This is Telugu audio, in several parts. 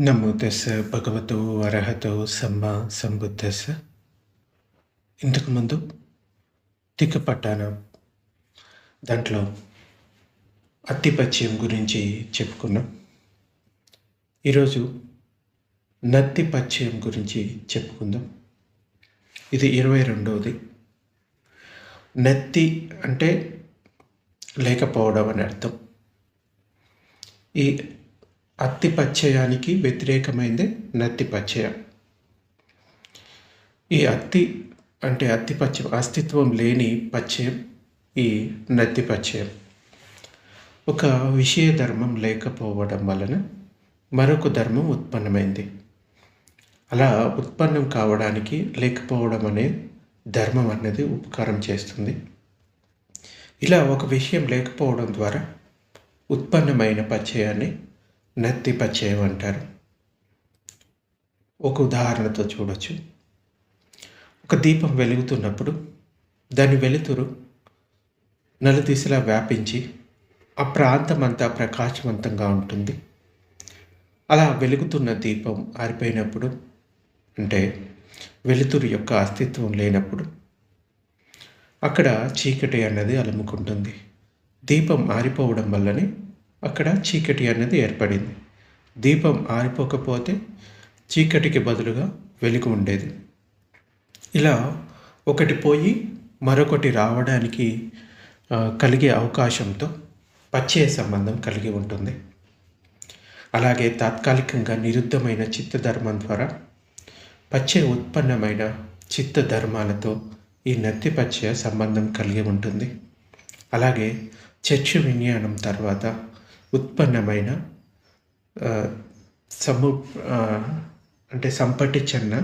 నమో తెస్స భగవతో అర్హతో సమ్మ సంబుద్ధస్స ఇంతకుముందు తిక్కపట్టాన దాంట్లో అత్తిపత్యం గురించి చెప్పుకున్నాం. ఈరోజు నత్తి పచ్చయం గురించి చెప్పుకుందాం. ఇది ఇరవై రెండవది నత్తి అంటే లేకపోవడం అని అర్థం. ఈ అత్తి పచ్చయానికి వ్యతిరేకమైందే నత్తి పచ్చయం. ఈ అత్తి అంటే అత్తి పచ్చయం అస్తిత్వం లేని పచ్చయం ఈ నత్తి పచ్చయం. ఒక విషయ ధర్మం లేకపోవడం వలన మరొక ధర్మం ఉత్పన్నమైంది. అలా ఉత్పన్నం కావడానికి లేకపోవడం అనే ధర్మం అన్నది ఉపకారం చేస్తుంది. ఇలా ఒక విషయం లేకపోవడం ద్వారా ఉత్పన్నమైన పచ్చయాన్ని నత్తి పచ్చయం అంటారు ఒక ఉదాహరణతో చూడొచ్చు. ఒక దీపం వెలుగుతున్నప్పుడు దాని వెలుతురు నలుదిశలా వ్యాపించి ఆ ప్రాంతం అంతా ప్రకాశవంతంగా ఉంటుంది. అలా వెలుగుతున్న దీపం ఆరిపోయినప్పుడు అంటే వెలుతురు యొక్క అస్తిత్వం లేనప్పుడు అక్కడ చీకటి అన్నది అలుముకుంటుంది. దీపం ఆరిపోవడం వల్లనే అక్కడ చీకటి అనేది ఏర్పడింది. దీపం ఆరిపోకపోతే చీకటికి బదులుగా వెలుగు ఉండేది. ఇలా ఒకటి పోయి మరొకటి రావడానికి కలిగే అవకాశంతో పచ్చే సంబంధం కలిగి ఉంటుంది. అలాగే తాత్కాలికంగా నిరుద్ధమైన చిత్తధర్మం ద్వారా పచ్చే ఉత్పన్నమైన చిత్త ధర్మాలతో ఈ నత్తి పచ్చయ సంబంధం కలిగి ఉంటుంది. అలాగే చర్చ విజ్ఞానం తర్వాత ఉత్పన్నమైన సము అంటే సంపటి చెన్న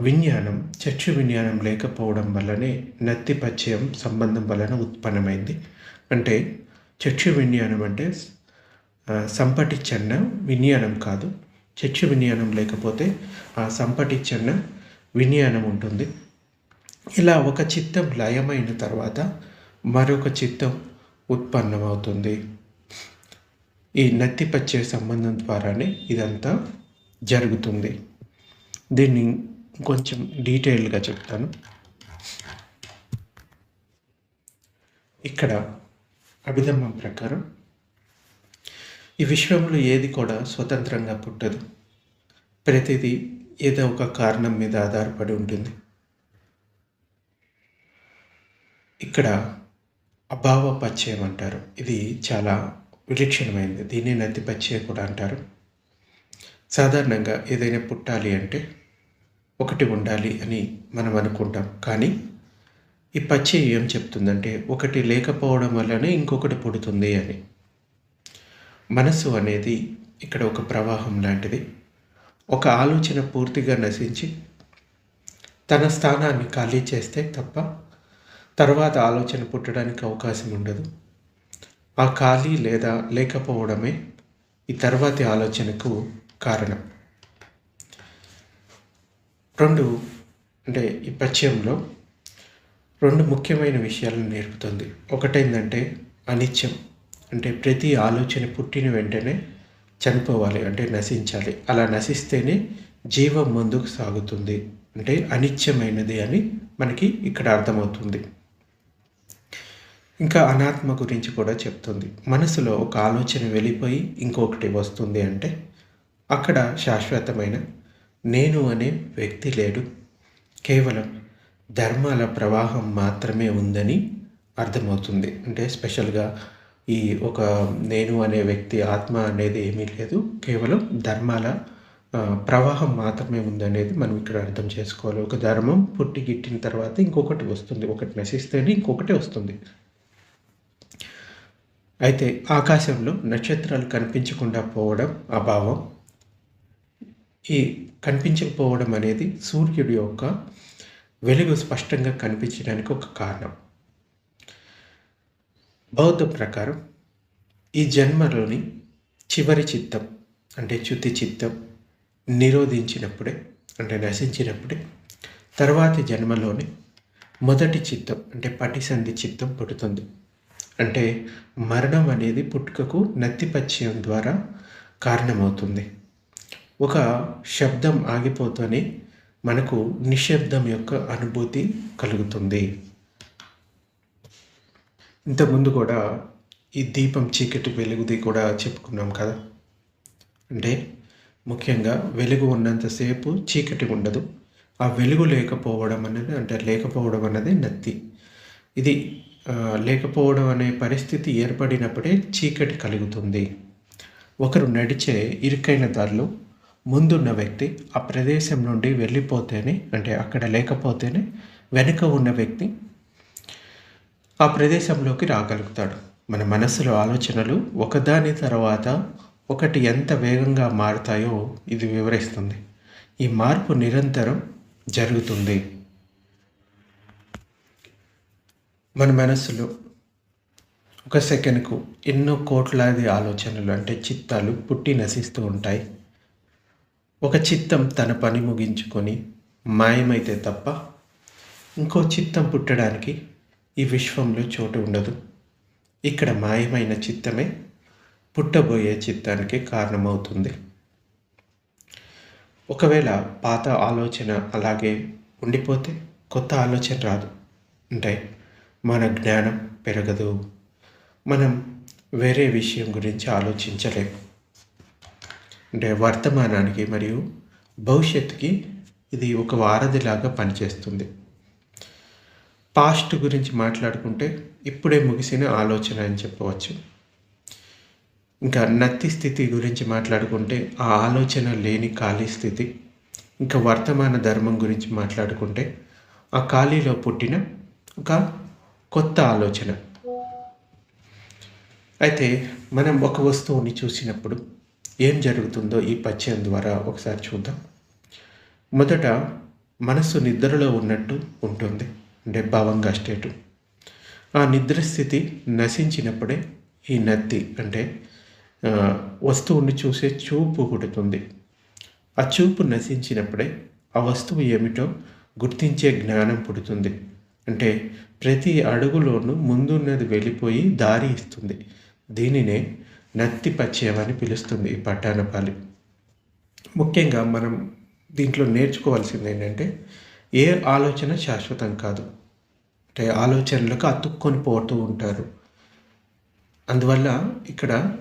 విజ్ఞానం చర్చు విజ్ఞానం లేకపోవడం వల్లనే నత్తి పచ్చయం సంబంధం వలన ఉత్పన్నమైంది. అంటే చర్చు విజ్ఞానం అంటే సంపటిచ్చన్న సంపటి చెన్న విజ్ఞానం కాదు. చర్చు విజ్ఞానం లేకపోతే ఆ సంపటి చెన్న విజ్ఞానం ఉంటుంది. ఇలా ఒక చిత్తం లయమైన తర్వాత మరొక చిత్తం ఉత్పన్నమవుతుంది. ఈ నత్తి పచ్చే సంబంధం ద్వారానే ఇదంతా జరుగుతుంది. దీన్ని కొంచెం డీటెయిల్గా చెప్తాను. ఇక్కడ అభిధమ్మం ప్రకారం ఈ విశ్వంలో ఏది కూడా స్వతంత్రంగా పుట్టదు. ప్రతిదీ ఏదో ఒక కారణం మీద ఆధారపడి ఉంటుంది. ఇక్కడ అభావ పచ్చయం అంటారు ఇది చాలా విలక్షణమైంది దీన్ని నత్తి పచ్చయం కూడా అంటారు. సాధారణంగా ఏదైనా పుట్టాలి అంటే ఒకటి ఉండాలి అని మనం అనుకుంటాం. కానీ ఈ పచ్చి ఏం చెప్తుందంటే ఒకటి లేకపోవడం వల్లనే ఇంకొకటి పుడుతుంది అని. మనసు అనేది ఇక్కడ ఒక ప్రవాహం లాంటిది. ఒక ఆలోచన పూర్తిగా నశించి తన స్థానాన్ని ఖాళీ చేస్తే తప్ప తర్వాత ఆలోచన పుట్టడానికి అవకాశం ఉండదు. ఆ ఖాళీ లేదా లేకపోవడమే ఈ తర్వాతి ఆలోచనకు కారణం. రెండు అంటే ఈ పరిచయంలో రెండు ముఖ్యమైన విషయాలను నేర్పుతుంది. ఒకటేంటంటే అనిత్యం. అంటే ప్రతి ఆలోచన పుట్టిన వెంటనే చనిపోవాలి అంటే నశించాలి. అలా నశిస్తేనే జీవం ముందుకు సాగుతుంది. అంటే అనిత్యమైనది అని మనకి ఇక్కడ అర్థమవుతుంది. ఇంకా అనాత్మ గురించి కూడా చెప్తుంది. మనసులో ఒక ఆలోచన వెళ్ళిపోయి ఇంకొకటి వస్తుంది అంటే అక్కడ శాశ్వతమైన నేను అనే వ్యక్తి లేడు. కేవలం ధర్మాల ప్రవాహం మాత్రమే ఉందని అర్థమవుతుంది. అంటే స్పెషల్గా ఈ ఒక నేను అనే వ్యక్తి ఆత్మ అనేది ఏమీ లేదు. కేవలం ధర్మాల ప్రవాహం మాత్రమే ఉందనేది మనం ఇక్కడ అర్థం చేసుకోవాలి. ఒక ధర్మం పుట్టి గిట్టిన తర్వాత ఇంకొకటి వస్తుంది. ఒకటి నశిస్తేనే ఇంకొకటి వస్తుంది. అయితే ఆకాశంలో నక్షత్రాలు కనిపించకుండా పోవడం అభావం. ఈ కనిపించకపోవడం అనేది సూర్యుడి యొక్క వెలుగు స్పష్టంగా కనిపించడానికి ఒక కారణం. బౌద్ధ ప్రకారం ఈ జన్మలోని చివరి చిత్తం అంటే చ్యుతి చిత్తం నిరోధించినప్పుడే అంటే నశించినప్పుడే తర్వాతి జన్మలోని మొదటి చిత్తం అంటే పటిసంధి చిత్తం పుడుతుంది. అంటే మరణం అనేది పుట్టుకకు నత్తిపచ్చయం ద్వారా కారణమవుతుంది. ఒక శబ్దం ఆగిపోతూనే మనకు నిశ్శబ్దం యొక్క అనుభూతి కలుగుతుంది. ఇంతకుముందు కూడా ఈ దీపం చీకటి వెలుగుది కూడా చెప్పుకున్నాం కదా. అంటే ముఖ్యంగా వెలుగు ఉన్నంతసేపు చీకటి ఉండదు. ఆ వెలుగు లేకపోవడం అనేది అంటే లేకపోవడం అన్నది నత్తి. ఇది లేకపోవడం అనే పరిస్థితి ఏర్పడినప్పుడే చీకటి కలుగుతుంది. ఒకరు నడిచే ఇరుకైన దారిలో ముందున్న వ్యక్తి ఆ ప్రదేశం నుండి వెళ్ళిపోతేనే అంటే అక్కడ లేకపోతేనే వెనుక ఉన్న వ్యక్తి ఆ ప్రదేశంలోకి రాగలుగుతాడు. మన మనసులో ఆలోచనలు ఒకదాని తర్వాత ఒకటి ఎంత వేగంగా మారుతాయో ఇది వివరిస్తుంది. ఈ మార్పు నిరంతరం జరుగుతుంది. మన మనసులో ఒక సెకండ్కు ఎన్నో కోట్లాది ఆలోచనలు అంటే చిత్తాలు పుట్టి నశిస్తూ ఉంటాయి. ఒక చిత్తం తన పని ముగించుకొని మాయమైతే తప్ప ఇంకో చిత్తం పుట్టడానికి ఈ విశ్వంలో చోటు ఉండదు. ఇక్కడ మాయమైన చిత్తమే పుట్టబోయే చిత్తానికి కారణమవుతుంది. ఒకవేళ పాత ఆలోచన అలాగే ఉండిపోతే కొత్త ఆలోచన రాదు. అంటే మన జ్ఞానం పెరగదు. మనం వేరే విషయం గురించి ఆలోచించలేము అంటే వర్తమానానికి మరియు భవిష్యత్తుకి ఇది ఒక వారధిలాగా పనిచేస్తుంది. పాస్ట్ గురించి మాట్లాడుకుంటే ఇప్పుడే ముగిసిన ఆలోచన అని చెప్పవచ్చు. ఇంకా నత్తి స్థితి గురించి మాట్లాడుకుంటే ఆ ఆలోచన లేని ఖాళీ స్థితి. ఇంకా వర్తమాన ధర్మం గురించి మాట్లాడుకుంటే ఆ ఖాళీలో పుట్టిన ఒక కొత్త ఆలోచన. అయితే మనం ఒక వస్తువుని చూసినప్పుడు ఏం జరుగుతుందో ఈ పచ్చయం ద్వారా ఒకసారి చూద్దాం. మొదట మనస్సు నిద్రలో ఉన్నట్టు ఉంటుంది. అంటే భావంగా స్టేటు. ఆ నిద్ర స్థితి నశించినప్పుడే ఈ నత్తి అంటే వస్తువుని చూసే చూపు పుడుతుంది. ఆ చూపు నశించినప్పుడే ఆ వస్తువు ఏమిటో గుర్తించే జ్ఞానం పుడుతుంది. అంటే ప్రతి అడుగులోనూ ముందున్నది వెళ్ళిపోయి దారి ఇస్తుంది. దీనినే నత్తి పచ్చయం అని పిలుస్తుంది ఈ పట్టానపాలి ముఖ్యంగా మనం దీంట్లో నేర్చుకోవాల్సింది ఏంటంటే ఏ ఆలోచన శాశ్వతం కాదు. అంటే ఆలోచనలకు అతుక్కొని పోతూ ఉంటారు. అందువల్ల ఇక్కడ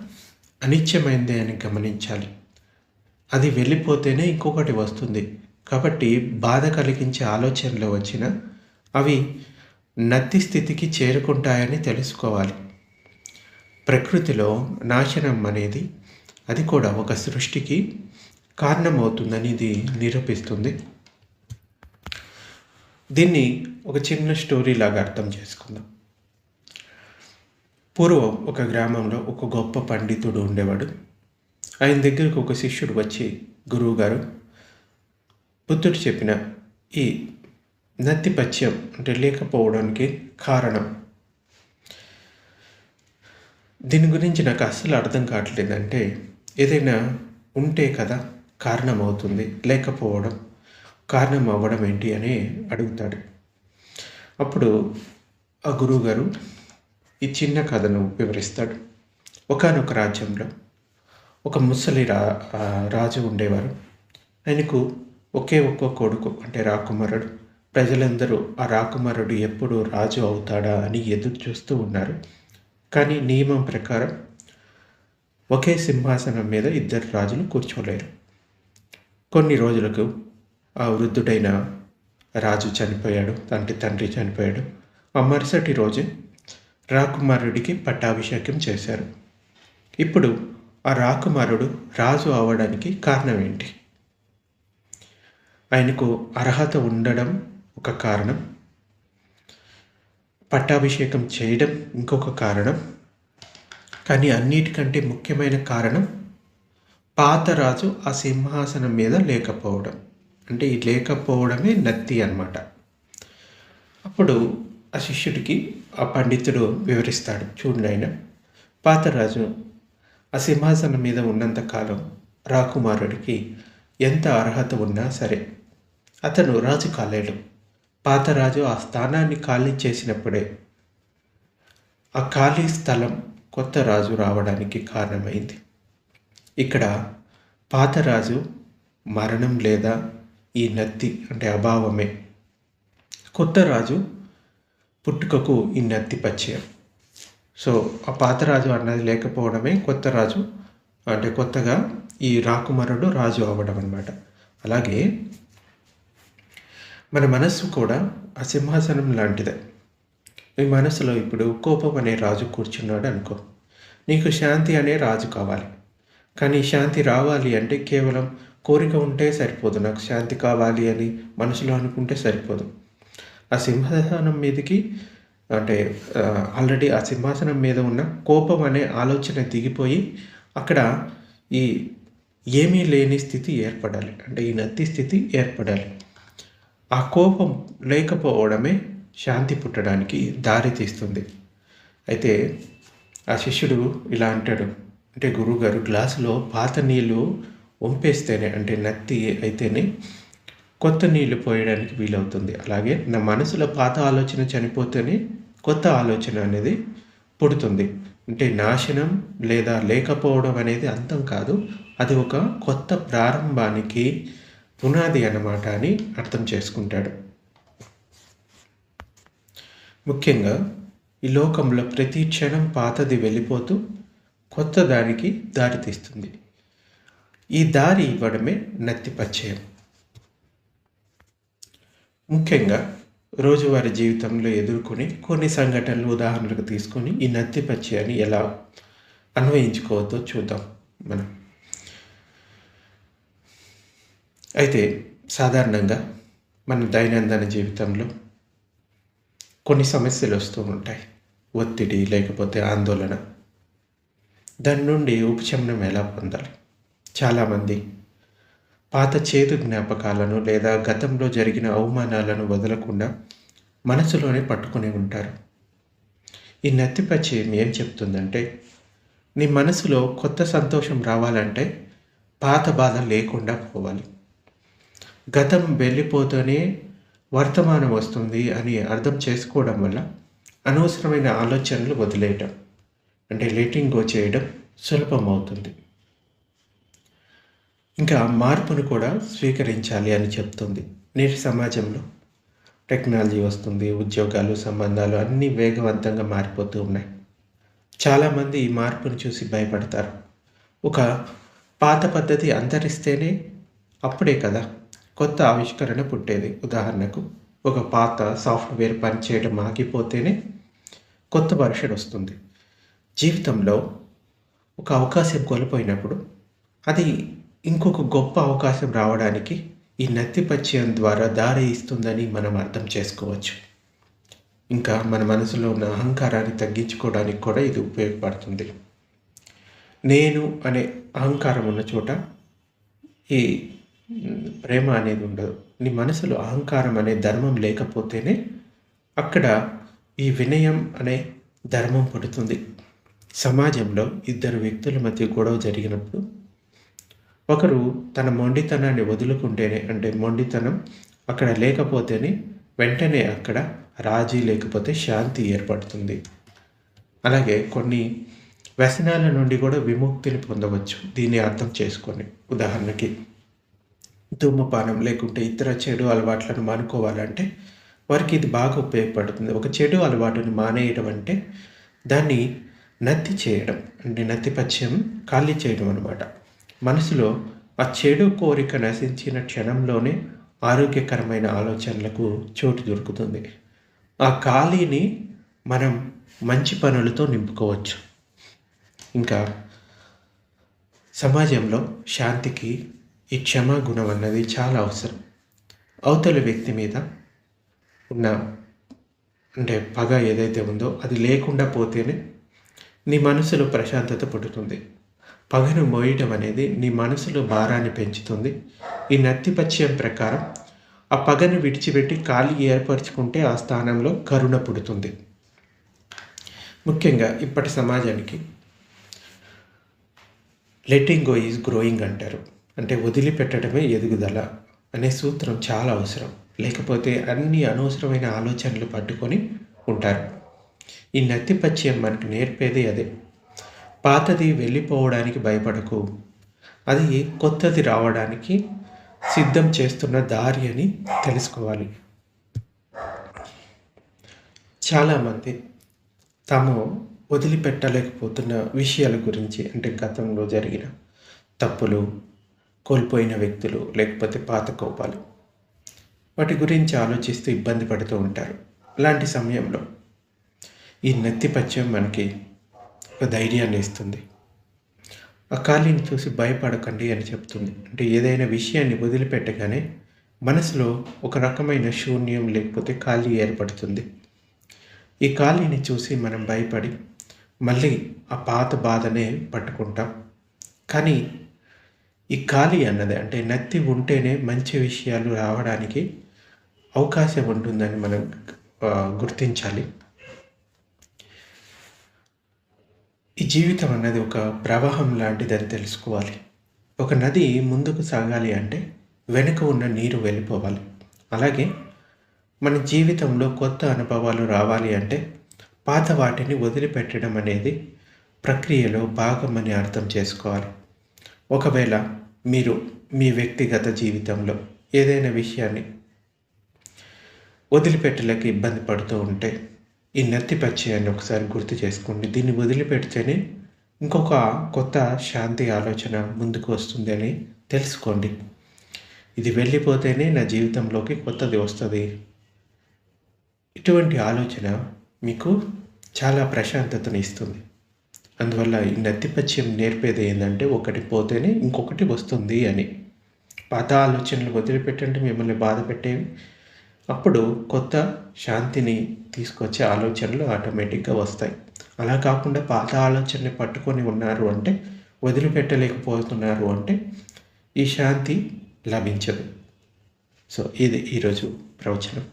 అనిత్యమైంది అని గమనించాలి. అది వెళ్ళిపోతేనే ఇంకొకటి వస్తుంది. కాబట్టి బాధ కలిగించే ఆలోచనలు వచ్చిన అవి నత్తి స్థితికి చేరుకుంటాయని తెలుసుకోవాలి. ప్రకృతిలో నాశనం అనేది అది కూడా ఒక సృష్టికి కారణమవుతుందని ఇది నిరూపిస్తుంది. దీన్ని ఒక చిన్న స్టోరీ లాగా అర్థం చేసుకుందాం. పూర్వం ఒక గ్రామంలో ఒక గొప్ప పండితుడు ఉండేవాడు. ఆయన దగ్గరకు ఒక శిష్యుడు వచ్చి గురువుగారు బుద్ధుడు చెప్పిన ఈ నత్తిపత్యం అంటే లేకపోవడానికి కారణం. దీని గురించి నాకు అస్సలు అర్థం కావట్లేదంటే ఏదైనా ఉంటే కదా కారణం అవుతుంది లేకపోవడం కారణం అవ్వడం ఏంటి అని అడుగుతాడు. అప్పుడు ఆ గురువుగారు ఈ చిన్న కథను వివరిస్తాడు. ఒకనొక రాజ్యంలో ఒక ముసలి రా రాజు ఉండేవారు. ఆయనకు ఒకే ఒక్క కొడుకు అంటే రాకుమారుడు. ప్రజలందరూ ఆ రాకుమారుడు ఎప్పుడు రాజు అవుతాడా అని ఎదురు చూస్తూ ఉన్నారు. కానీ నియమం ప్రకారం ఒకే సింహాసనం మీద ఇద్దరు రాజులు కూర్చోలేరు. కొన్ని రోజులకు ఆ వృద్ధుడైన రాజు చనిపోయాడు తండ్రి తండ్రి చనిపోయాడు. ఆ మరుసటి రోజు రాకుమారుడికి పట్టాభిషేకం చేశారు. ఇప్పుడు ఆ రాకుమారుడు రాజు అవడానికి కారణం ఏంటి? ఆయనకు అర్హత ఉండడం ఒక కారణం. పట్టాభిషేకం చేయడం ఇంకొక కారణం. కానీ అన్నిటికంటే ముఖ్యమైన కారణం పాత రాజు ఆ సింహాసనం మీద లేకపోవడం. అంటే ఈ లేకపోవడమే నత్తి అనమాట అప్పుడు ఆ శిష్యుడికి ఆ పండితుడు వివరిస్తాడు. చూడండి పాతరాజు ఆ సింహాసనం మీద ఉన్నంతకాలం రాకుమారుడికి ఎంత అర్హత ఉన్నా సరే అతను రాజు కాలేడు పాతరాజు ఆ స్థానాన్ని ఖాళీ చేసినప్పుడే ఆ ఖాళీ స్థలం కొత్త రాజు రావడానికి కారణమైంది. ఇక్కడ పాతరాజు మరణం లేదా ఈ నత్తి అంటే అభావమే. కొత్త రాజు పుట్టుకకు ఈ నత్తి పరిచయం. సో ఆ పాతరాజు అన్నది లేకపోవడమే కొత్త రాజు అంటే కొత్తగా ఈ రాకుమారుడు రాజు అవ్వడం అనమాట అలాగే మన మనస్సు కూడా ఆ సింహాసనం లాంటిదే. మీ మనసులో ఇప్పుడు కోపం అనే రాజు కూర్చున్నాడు అనుకో. నీకు శాంతి అనే రాజు కావాలి. కానీ శాంతి రావాలి అంటే కేవలం కోరిక ఉంటే సరిపోదు. నాకు శాంతి కావాలి అని మనసులో అనుకుంటే సరిపోదు. ఆ సింహాసనం మీదకి అంటే ఆల్రెడీ ఆ సింహాసనం మీద ఉన్న కోపం అనే ఆలోచన దిగిపోయి అక్కడ ఈ ఏమీ లేని స్థితి ఏర్పడాలి. అంటే ఈ నత్తి స్థితి ఏర్పడాలి. ఆ కోపం లేకపోవడమే శాంతి పుట్టడానికి దారి తీస్తుంది. అయితే ఆ శిష్యుడు ఇలా అంటాడు. అంటే గురువుగారు గ్లాసులో పాత నీళ్ళు వంపేస్తేనే అంటే నత్తి అయితేనే కొత్త నీళ్ళు పోయడానికి వీలవుతుంది. అలాగే నా మనసులో పాత ఆలోచన చనిపోతేనే కొత్త ఆలోచన అనేది పుడుతుంది. అంటే నాశనం లేదా లేకపోవడం అనేది అంతం కాదు. అది ఒక కొత్త ప్రారంభానికి పునాది అన్నమాట అని అర్థం చేసుకుంటాడు. ముఖ్యంగా ఈ లోకంలో ప్రతి క్షణం పాతది వెళ్ళిపోతూ కొత్త దానికి దారి తీస్తుంది. ఈ దారి ఇవ్వడమే నత్తి పరిచయం. ముఖ్యంగా రోజువారి జీవితంలో ఎదుర్కొని కొన్ని సంఘటనలు ఉదాహరణకు తీసుకొని ఈ నత్తి పరిచయాన్ని ఎలా అన్వయించుకోవద్దో చూద్దాం మనం. అయితే సాధారణంగా మన దైనందిన జీవితంలో కొన్ని సమస్యలు వస్తూ ఉంటాయి. ఒత్తిడి లేకపోతే ఆందోళన. దాని నుండి ఉపశమనం ఎలా పొందాలి? చాలామంది పాత చేదు జ్ఞాపకాలను లేదా గతంలో జరిగిన అవమానాలను వదలకుండా మనసులోనే పట్టుకుని ఉంటారు. ఈ నత్తిపచ్చేయం ఏం చెప్తుందంటే నీ మనసులో కొత్త సంతోషం రావాలంటే పాత బాధ లేకుండా పోవాలి. గతం వెళ్ళిపోతూనే వర్తమానం వస్తుంది అని అర్థం చేసుకోవడం వల్ల అనవసరమైన ఆలోచనలు వదిలేయటం అంటే లెటింగ్ గో చేయడం సులభం అవుతుంది ఇంకా మార్పును కూడా స్వీకరించాలి అని చెప్తుంది. నేటి సమాజంలో టెక్నాలజీ వస్తుంది ఉద్యోగాలు సంబంధాలు అన్నీ వేగవంతంగా మారిపోతూ ఉన్నాయి. చాలామంది ఈ మార్పును చూసి భయపడతారు. ఒక పాత పద్ధతి అంతరిస్తేనే అప్పుడే కదా కొత్త ఆవిష్కరణ పుట్టేది. ఉదాహరణకు ఒక పాత సాఫ్ట్వేర్ పనిచేయడం ఆగిపోతేనే కొత్త వర్షన్ వస్తుంది. జీవితంలో ఒక అవకాశం కోల్పోయినప్పుడు అది ఇంకొక గొప్ప అవకాశం రావడానికి ఈ నత్తి పరిచయం ద్వారా దారి ఇస్తుందని మనం అర్థం చేసుకోవచ్చు. ఇంకా మన మనసులో ఉన్న అహంకారాన్ని తగ్గించుకోవడానికి కూడా ఇది ఉపయోగపడుతుంది. నేను అనే అహంకారం ఉన్న చోట ఈ ప్రేమ అనేది ఉండదు. నీ మనసులో అహంకారం అనే ధర్మం లేకపోతేనే అక్కడ ఈ వినయం అనే ధర్మం పడుతుంది. సమాజంలో ఇద్దరు వ్యక్తుల మధ్య గొడవ జరిగినప్పుడు ఒకరు తన మొండితనాన్ని వదులుకుంటేనే అంటే మొండితనం అక్కడ లేకపోతేనే వెంటనే అక్కడ రాజీ లేకపోతే శాంతి ఏర్పడుతుంది. అలాగే కొన్ని వ్యసనాల నుండి కూడా విముక్తిని పొందవచ్చు. దీన్ని అర్థం చేసుకొని ఉదాహరణకి ధూమపానం లేకుంటే ఇతర చెడు అలవాట్లను మానుకోవాలంటే వారికి ఇది బాగా ఉపయోగపడుతుంది. ఒక చెడు అలవాటుని మానేయడం అంటే దాన్ని నత్తి చేయడం అంటే నత్తిపచ్చయం ఖాళీ చేయడం అనమాట మనసులో ఆ చెడు కోరిక నశించిన క్షణంలోనే ఆరోగ్యకరమైన ఆలోచనలకు చోటు దొరుకుతుంది. ఆ ఖాళీని మనం మంచి పనులతో నింపుకోవచ్చు. ఇంకా సమాజంలో శాంతికి ఈ క్షమాగుణం అన్నది చాలా అవసరం. అవతల వ్యక్తి మీద ఉన్న అంటే పగ ఏదైతే ఉందో అది లేకుండా పోతేనే నీ మనసులో ప్రశాంతత పుట్టుతుంది పగను మోయటం అనేది నీ మనసులో భారాన్ని పెంచుతుంది. ఈ నత్తిపత్యం ప్రకారం ఆ పగను విడిచిపెట్టి ఖాళీ ఏర్పరచుకుంటే ఆ స్థానంలో కరుణ పుడుతుంది. ముఖ్యంగా ఇప్పటి సమాజానికి లెట్టింగ్ గో ఈజ్ గ్రోయింగ్ అంటారు. అంటే వదిలిపెట్టడమే ఎదుగుదల అనే సూత్రం చాలా అవసరం. లేకపోతే అన్ని అనవసరమైన ఆలోచనలు పట్టుకొని ఉంటారు. ఈ నత్తి పచ్చయం మనకు నేర్పేది అదే. పాతది వెళ్ళిపోవడానికి భయపడకు. అది కొత్తది రావడానికి సిద్ధం చేస్తున్న దారి అని తెలుసుకోవాలి. చాలామంది తాము వదిలిపెట్టలేకపోతున్న విషయాల గురించి అంటే గతంలో జరిగిన తప్పులు కోల్పోయిన వ్యక్తులు లేకపోతే పాత కోపాలు. వాటి గురించి ఆలోచిస్తూ ఇబ్బంది పడుతూ ఉంటారు. అలాంటి సమయంలో ఈ నెత్తిపత్యం మనకి ఒక ధైర్యాన్ని ఇస్తుంది. ఆ ఖాళీని చూసి భయపడకండి అని చెప్తుంది. అంటే ఏదైనా విషయాన్ని వదిలిపెట్టగానే మనసులో ఒక రకమైన శూన్యం లేకపోతే ఖాళీ ఏర్పడుతుంది. ఈ ఖాళీని చూసి మనం భయపడి మళ్ళీ ఆ పాత బాధనే పట్టుకుంటాం. కానీ ఈ ఖాళీ అన్నది అంటే నత్తి ఉంటేనే మంచి విషయాలు రావడానికి అవకాశం ఉంటుందని మనం గుర్తించాలి. ఈ జీవితం అన్నది ఒక ప్రవాహం లాంటిదని తెలుసుకోవాలి. ఒక నది ముందుకు సాగాలి అంటే వెనుక ఉన్న నీరు వెళ్ళిపోవాలి. అలాగే మన జీవితంలో కొత్త అనుభవాలు రావాలి అంటే పాత వాటిని వదిలిపెట్టడం అనేది ప్రక్రియలో భాగమని అర్థం చేసుకోవాలి. ఒకవేళ మీరు మీ వ్యక్తిగత జీవితంలో ఏదైనా విషయాన్ని వదిలిపెట్టలేక ఇబ్బంది పడుతూ ఉంటే ఈ నత్తి పచ్చయాన్ని ఒకసారి గుర్తు చేసుకోండి. దీన్ని వదిలిపెడితేనే ఇంకొక కొత్త శాంతి ఆలోచన ముందుకు వస్తుంది అని తెలుసుకోండి. ఇది వెళ్ళిపోతేనే నా జీవితంలోకి కొత్తది వస్తుంది. ఇటువంటి ఆలోచన మీకు చాలా ప్రశాంతతను ఇస్తుంది. అందువల్ల ఈ నత్తిపత్యం నేర్పేది ఏంటంటే ఒకటి పోతేనే ఇంకొకటి వస్తుంది అని. పాత ఆలోచనలు వదిలిపెట్టండి మిమ్మల్ని బాధ పెట్టేవి. అప్పుడు కొత్త శాంతిని తీసుకొచ్చే ఆలోచనలు ఆటోమేటిక్గా వస్తాయి. అలా కాకుండా పాత ఆలోచనని పట్టుకొని ఉన్నారు అంటే వదిలిపెట్టలేకపోతున్నారు అంటే ఈ శాంతి లభించదు. సో ఇది ఈరోజు ప్రవచనం.